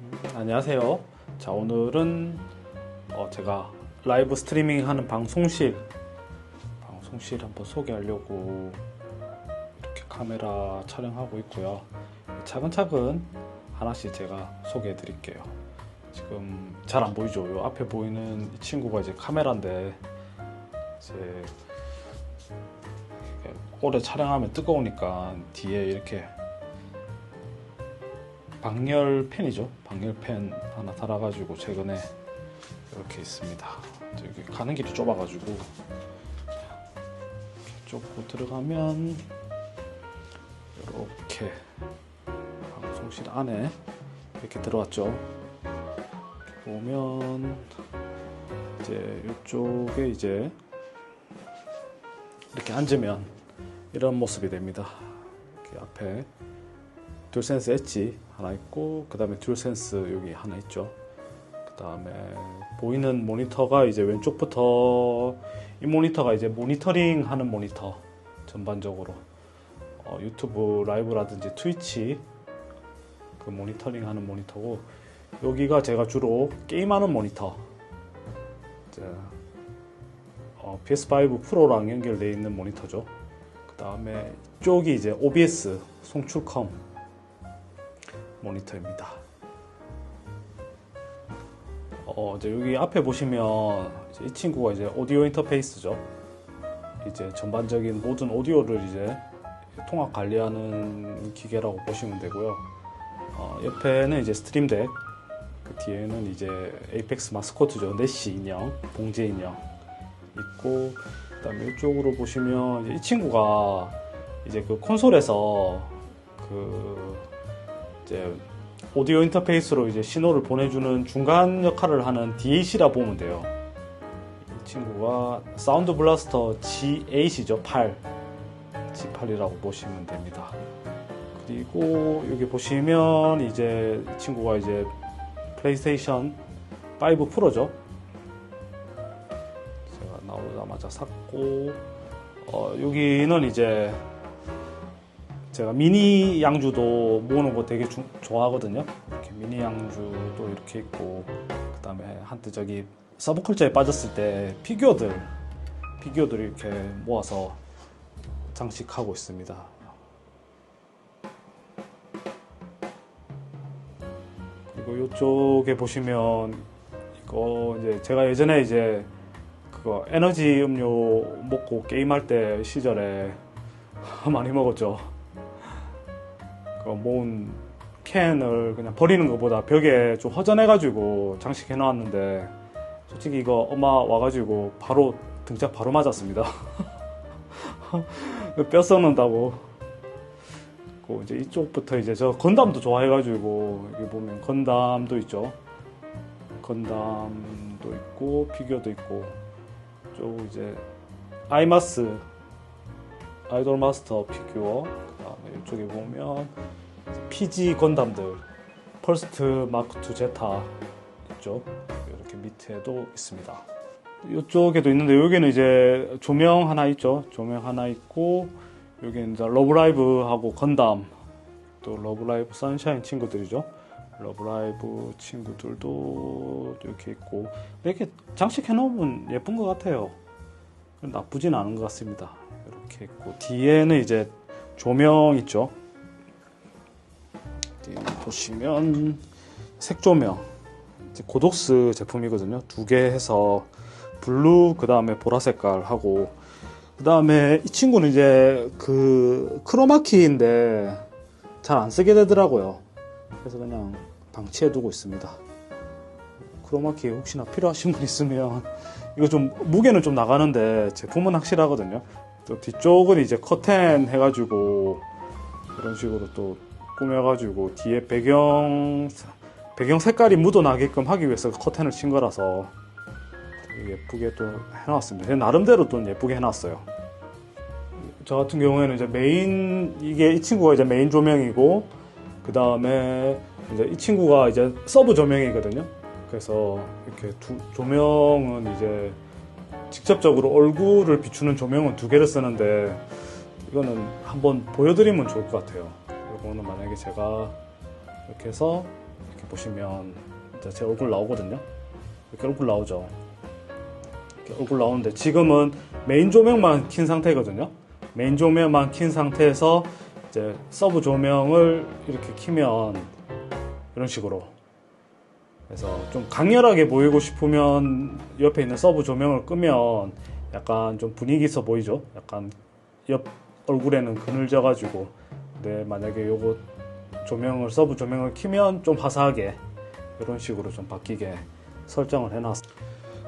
음, 안녕하세요. 자 오늘은 어, 제가 라이브 스트리밍 하는 방송실 방송실 한번 소개하려고 이렇게 카메라 촬영하고 있고요. 차근차근 하나씩 제가 소개해 드릴게요. 지금 잘 안 보이죠? 요 앞에 보이는 이 친구가 이제 카메라인데 이제 오래 촬영하면 뜨거우니까 뒤에 이렇게 방열펜이죠. 방열펜 하나 달아가지고 최근에 이렇게 있습니다. 여기 가는 길이 좁아가지고 좁고 들어가면 이렇게 방송실 안에 이렇게 들어왔죠. 보면 이제 이쪽에 이제 이렇게 앉으면 이런 모습이 됩니다. 이렇게 앞에 듀얼센스 엣지 하나 있고 그 다음에 듀얼센스 여기 하나 있죠. 그 다음에 보이는 모니터가 이제 왼쪽부터 이 모니터가 이제 모니터링 하는 모니터 전반적으로. 어, 유튜브 라이브라든지 트위치 그 모니터링 하는 모니터고 여기가 제가 주로 게임하는 모니터. 어, PS5 프로랑 연결되어 있는 모니터죠. 그 다음에 쪽이 이제 OBS 송출컴 모니터입니다. 어, 이제 여기 앞에 보시면 이제 이 친구가 이제 오디오 인터페이스죠. 이제 전반적인 모든 오디오를 이제 통합 관리하는 기계라고 보시면 되고요. 어, 옆에는 이제 스트림덱, 그 뒤에는 이제 에이펙스 마스코트죠. 내시 인형, 봉제 인형 있고, 그 다음에 이쪽으로 보시면 이 친구가 이제 그 콘솔에서 그 이제 오디오 인터페이스로 이제 신호를 보내주는 중간 역할을 하는 DAC라 보면 돼요. 이 친구가 사운드 블라스터 G8이죠, 8. G8이라고 보시면 됩니다. 그리고 여기 보시면 이제 이 친구가 이제 플레이스테이션 5 프로죠. 제가 나오자마자 샀고, 어, 여기는 이제 제가 미니 양주도 모으는 거 되게 주, 좋아하거든요. 이렇게 미니 양주도 이렇게 있고, 그 다음에 한때 저기 서브컬처에 빠졌을 때 피규어들, 피규어들 이렇게 모아서 장식하고 있습니다. 그리고 이쪽에 보시면 이거 이제 제가 예전에 이제 그거 에너지 음료 먹고 게임할 때 시절에 많이 먹었죠. 그 모은 캔을 그냥 버리는 것보다 벽에 좀 허전해가지고 장식해 놨는데 솔직히 이거 엄마 와가지고 바로 등짝 바로 맞았습니다. 뼈 썩는다고. 그 이제 이쪽부터 이제 저 건담도 좋아해가지고 여기 보면 건담도 있죠. 건담도 있고 피규어도 있고 쪽 이제 아이마스 아이돌 마스터 피규어 이쪽에 보면 PG 건담들 펄스트 마크 2 제타 있죠. 이렇게 밑에도 있습니다. 이쪽에도 있는데 여기는 이제 조명 하나 있죠. 조명 하나 있고 여기는 이제 러브라이브하고 건담 또 러브라이브 선샤인 친구들이죠. 러브라이브 친구들도 이렇게 있고 이렇게 장식해 놓으면 예쁜 것 같아요. 나쁘진 않은 것 같습니다. 이렇게 있고 뒤에는 이제 조명 있죠. 보시면 색조명 고독스 제품이거든요. 두 개 해서 블루 그 다음에 보라 색깔 하고 그 다음에 이 친구는 이제 그 크로마키인데 잘 안 쓰게 되더라고요. 그래서 그냥 방치해 두고 있습니다. 크로마키 혹시나 필요하신 분 있으면 이거 좀 무게는 좀 나가는데 제품은 확실하거든요. 또 뒤쪽은 이제 커튼 해가지고 이런 식으로 또 꾸며가지고 뒤에 배경 배경 색깔이 묻어나게끔 하기 위해서 커튼을 친 거라서 예쁘게 또 해놨습니다. 나름대로 또 예쁘게 해놨어요. 저 같은 경우에는 이제 메인 이게 이 친구가 이제 메인 조명이고 그 다음에 이제 이 친구가 이제 서브 조명이거든요. 그래서 이렇게 두, 조명은 이제 직접적으로 얼굴을 비추는 조명은 두 개를 쓰는데 이거는 한번 보여드리면 좋을 것 같아요. 이거는 만약에 제가 이렇게 해서 이렇게 보시면 이제 제 얼굴 나오거든요. 이렇게 얼굴 나오죠. 이렇게 얼굴 나오는데 지금은 메인 조명만 킨 상태거든요. 메인 조명만 킨 상태에서 이제 서브 조명을 이렇게 키면 이런 식으로 그래서 좀 강렬하게 보이고 싶으면 옆에 있는 서브 조명을 끄면 약간 좀 분위기 있어 보이죠. 약간 옆 얼굴에는 그늘 져 가지고 근데 만약에 요거 조명을 서브 조명을 키면 좀 화사하게 이런 식으로 좀 바뀌게 설정을 해놨어.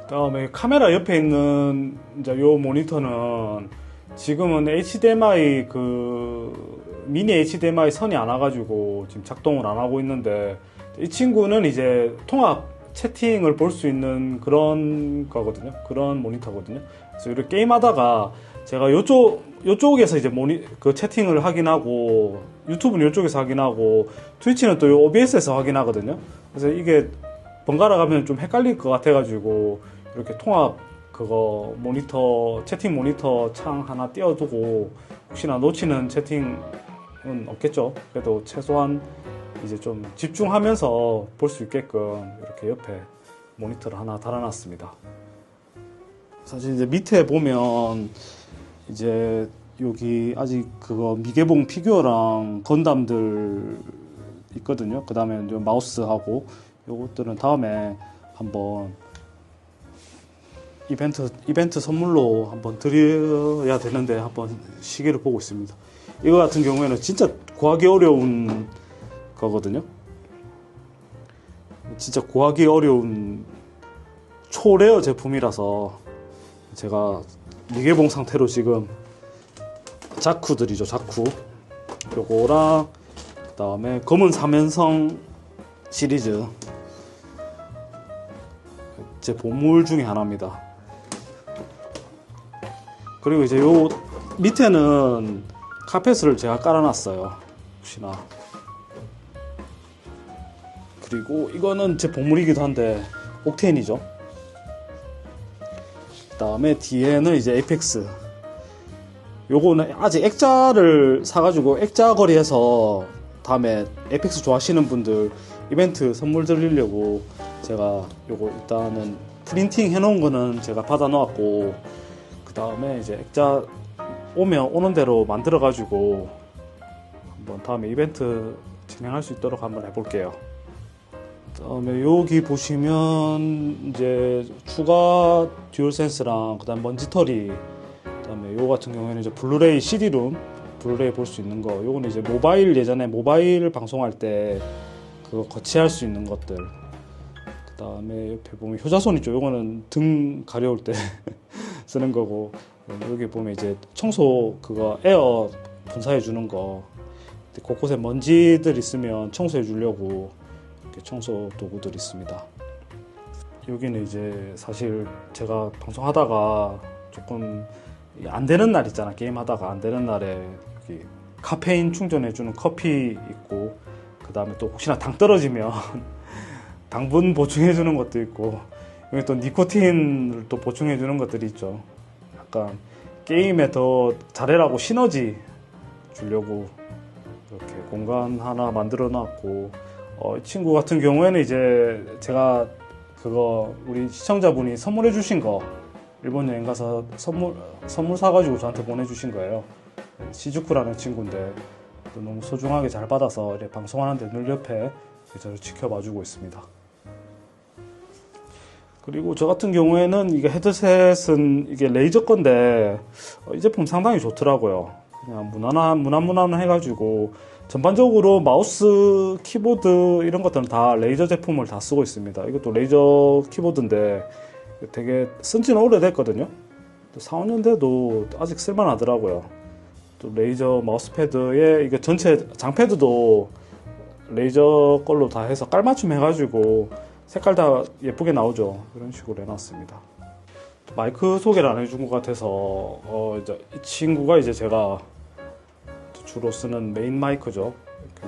그다음에 카메라 옆에 있는 이제 요 모니터는 지금은 HDMI 그 미니 HDMI 선이 안 와가지고 지금 작동을 안 하고 있는데 이 친구는 이제 통합 채팅을 볼 수 있는 그런 거거든요. 그런 모니터거든요. 그래서 이렇게 게임하다가 제가 요쪽 요쪽에서 이제 모니 그 채팅을 확인하고 유튜브는 요쪽에서 확인하고 트위치는 또 요 OBS에서 확인하거든요. 그래서 이게 번갈아 가면 좀 헷갈릴 것 같아가지고 이렇게 통합 그거 모니터 채팅 모니터 창 하나 띄워두고 혹시나 놓치는 채팅은 없겠죠. 그래도 최소한 이제 좀 집중하면서 볼 수 있게끔 이렇게 옆에 모니터를 하나 달아놨습니다. 사실 이제 밑에 보면 이제 여기 아직 그거 미개봉 피규어랑 건담들 있거든요. 그 다음에 마우스하고 요것들은 다음에 한번 이벤트 이벤트 선물로 한번 드려야 되는데 한번 시기를 보고 있습니다. 이거 같은 경우에는 진짜 구하기 어려운 거거든요. 진짜 구하기 어려운 초레어 제품이라서 제가 미개봉 상태로 지금 자쿠들이죠 자쿠 요거랑 그 다음에 검은 사면성 시리즈 제 보물 중에 하나입니다. 그리고 이제 요 밑에는 카펫을 제가 깔아놨어요. 혹시나. 그리고 이거는 제 보물이기도 한데 옥테인이죠. 그 다음에 뒤에는 이제 에이펙스. 요거는 아직 액자를 사가지고 액자 거리에서 다음에 에이펙스 좋아하시는 분들 이벤트 선물 드리려고 제가 요거 일단은 프린팅 해놓은 거는 제가 받아 놓았고 그 다음에 이제 액자 오면 오는 대로 만들어 가지고 한번 다음에 이벤트 진행할 수 있도록 한번 해볼게요. 그다음에 여기 보시면 이제 추가 듀얼 센스랑 그다음 먼지털이 그다음에 요 같은 경우에는 이제 블루레이 CD룸 블루레이 볼 수 있는 거. 요거는 이제 모바일 예전에 모바일 방송할 때 그거 거치할 수 있는 것들. 그다음에 옆에 보면 효자손 있죠. 요거는 등 가려울 때 쓰는 거고. 여기 보면 이제 청소 그거 에어 분사해 주는 거. 곳곳에 먼지들 있으면 청소해 주려고 청소 도구들 있습니다. 여기는 이제 사실 제가 방송하다가 조금 안 되는 날 있잖아 게임 하다가 안 되는 날에 여기 카페인 충전해 주는 커피 있고 그 다음에 또 혹시나 당 떨어지면 당분 보충해 주는 것도 있고 여기 또 니코틴을 또 보충해 주는 것들이 있죠. 약간 게임에 더 잘해라고 시너지 주려고 이렇게 공간 하나 만들어 놨고 어, 이 친구 같은 경우에는 이제 제가 그거 우리 시청자분이 선물해 주신 거 일본 여행 가서 선물 선물 사가지고 저한테 보내주신 거예요. 시즈쿠라는 친구인데 또 너무 소중하게 잘 받아서 방송하는데 늘 옆에 저를 지켜봐주고 있습니다. 그리고 저 같은 경우에는 이게 헤드셋은 이게 레이저 건데 어, 이 제품 상당히 좋더라고요. 그냥 무난한 무난무난 해가지고 전반적으로 마우스, 키보드 이런 것들은 다 레이저 제품을 다 쓰고 있습니다. 이것도 레이저 키보드인데 되게 쓴 지는 오래됐거든요. 4, 5년 돼도 아직 쓸만하더라고요. 또 레이저 마우스패드에 이게 전체 장패드도 레이저 걸로 다 해서 깔맞춤 해가지고 색깔 다 예쁘게 나오죠. 이런 식으로 해놨습니다. 마이크 소개를 안 해준 것 같아서 어 이제 이 친구가 이제 제가 주로 쓰는 메인 마이크죠.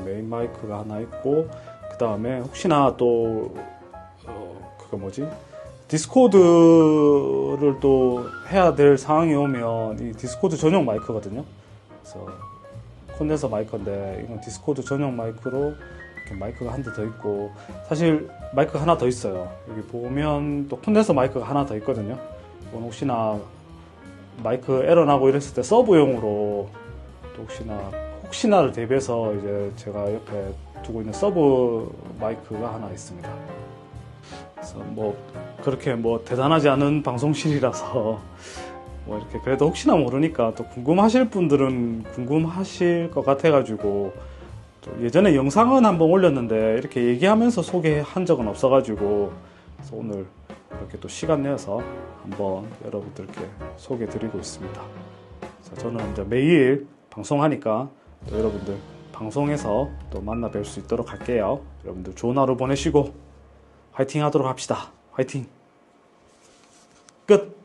메인 마이크가 하나 있고 그 다음에 혹시나 또 어, 그거 뭐지 디스코드를 또 해야 될 상황이 오면 이 디스코드 전용 마이크거든요. 그래서 콘덴서 마이크인데 이건 디스코드 전용 마이크로 이렇게 마이크가 한 대 더 있고 사실 마이크가 하나 더 있어요. 여기 보면 또 콘덴서 마이크가 하나 더 있거든요. 이건 혹시나 마이크 에러 나고 이랬을 때 서브용으로 또 혹시나 혹시나를 대비해서 이제 제가 옆에 두고 있는 서브 마이크가 하나 있습니다. 그래서 뭐 그렇게 뭐 대단하지 않은 방송실이라서 뭐 이렇게 그래도 혹시나 모르니까 또 궁금하실 분들은 궁금하실 것 같아가지고 또 예전에 영상은 한번 올렸는데 이렇게 얘기하면서 소개한 적은 없어가지고 그래서 오늘 이렇게 또 시간 내서 한번 여러분들께 소개드리고 있습니다. 자, 저는 이제 매일 방송하니까 또 여러분들 방송에서 또 만나 뵐 수 있도록 할게요. 여러분들 좋은 하루 보내시고 화이팅 하도록 합시다. 화이팅! 끝!